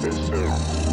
Miss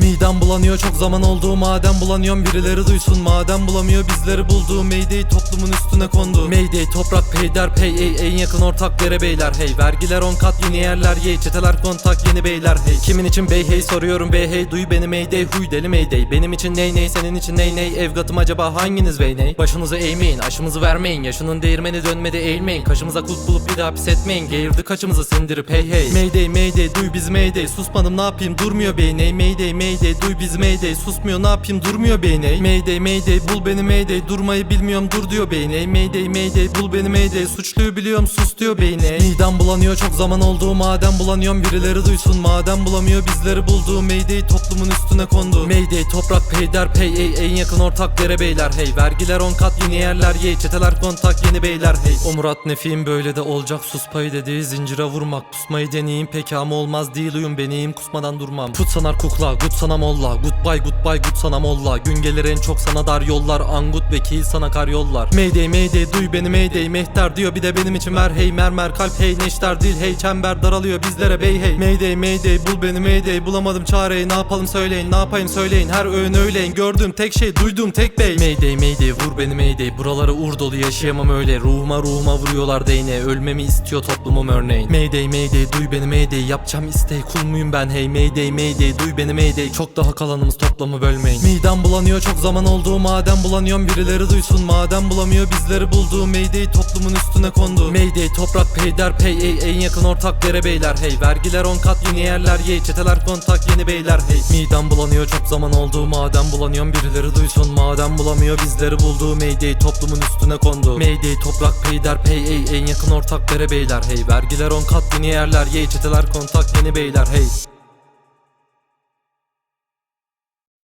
Midem bulanıyor çok zaman oldu. Madem bulanıyorum birileri duysun. Madem bulamıyor bizleri buldu. Mayday toplumun üstüne kondu. Mayday toprak peyder pey ey En yakın ortak dere beyler. Hey Vergiler on kat yeni yerler ye. Çeteler kontak yeni beyler. Hey Kimin için bey hey soruyorum bey hey. Duy beni Mayday huy deli Mayday. Benim için ney ney senin için ney ney. Evgatım acaba hanginiz bey ney? Başınızı eğmeyin aşımızı vermeyin. Yaşının değirmeni dönmedi eğilmeyin. Kaşımıza kulp bulup bir daha pis etmeyin. Geğirdi kaçımızı sindirip hey hey. Mayday Mayday duy biz Mayday. Susmadım ne yapayım? Durmuyor bey ney? Mayday Mayday duy biz Mayday. Susmuyor ne yapayım? Durmuyor bey ney Mayday Mayday bul beni Mayday. Durmayı bilmiyorum dur diyor bey ney Mayday Mayday bul beni Mayday. Suçluyu biliyorum sus diyor bey ney Midem bulanıyor çok zaman oldu. Madem bulanıyorum birileri duysun. Madem bulamıyor bizleri buldu. Mayday toplumun üstüne kondu. Mayday toprak peyder pey ey En yakın ortak dere beyler. Hey Vergiler on kat yeni yerler ye. Çeteler kontak yeni beyler hey. O Murat nefim böyle de olacak. Sus payı dedi Zincire vurmak. Pusmayı deneyeyim peki ama olmaz. Değil uyum beneyim. Kusmadan durmam. Put sanar kukla gut sana molla. Goodbye goodbye gut sana molla. Gün gelir en çok sana dar yollar. Angut vekil sana kar yollar. Mayday mayday duy beni mayday. Mehter diyor bir de benim için ver. Hey mermer kalp hey neşter dil. Hey Çember daralıyor bizlere bey hey. Mayday mayday bul beni mayday. Bulamadım çareyi ne yapalım söyleyin Ne yapayım söyleyin. Her öğün öğleyin Gördüğüm tek şey duyduğum tek bey. Mayday mayday vur beni mayday. Buraları ur dolu yaşayamam öyle. Ruhuma ruhuma vuruyorlar değneğe Ölmemi istiyor toplumum örneğin. Mayday mayday duy beni mayday. Yapacağım isteği kul muyum ben? Hey Mayday mayday duy beni mayday Çok daha kalanımız toplamı bölmeyin. Midem bulanıyor çok zaman oldu. Madem bulanıyorum birileri duysun. Madem bulamıyor bizleri buldu. Mayday toplumun üstüne kondu. Mayday toprak peyder pey ey En yakın ortak dere beyler. Hey Vergiler on kat yeni yerler ye. Çeteler kontak yeni beyler hey. Midem bulanıyor çok zaman oldu. Madem bulanıyorum birileri duysun. Madem bulamıyor bizleri buldu. Mayday toplumun üstüne kondu. Mayday toprak peyder pey ey En yakın ortak dere beyler. Hey Vergiler on kat yeni yerler ye. Çeteler kontak yeni beyler hey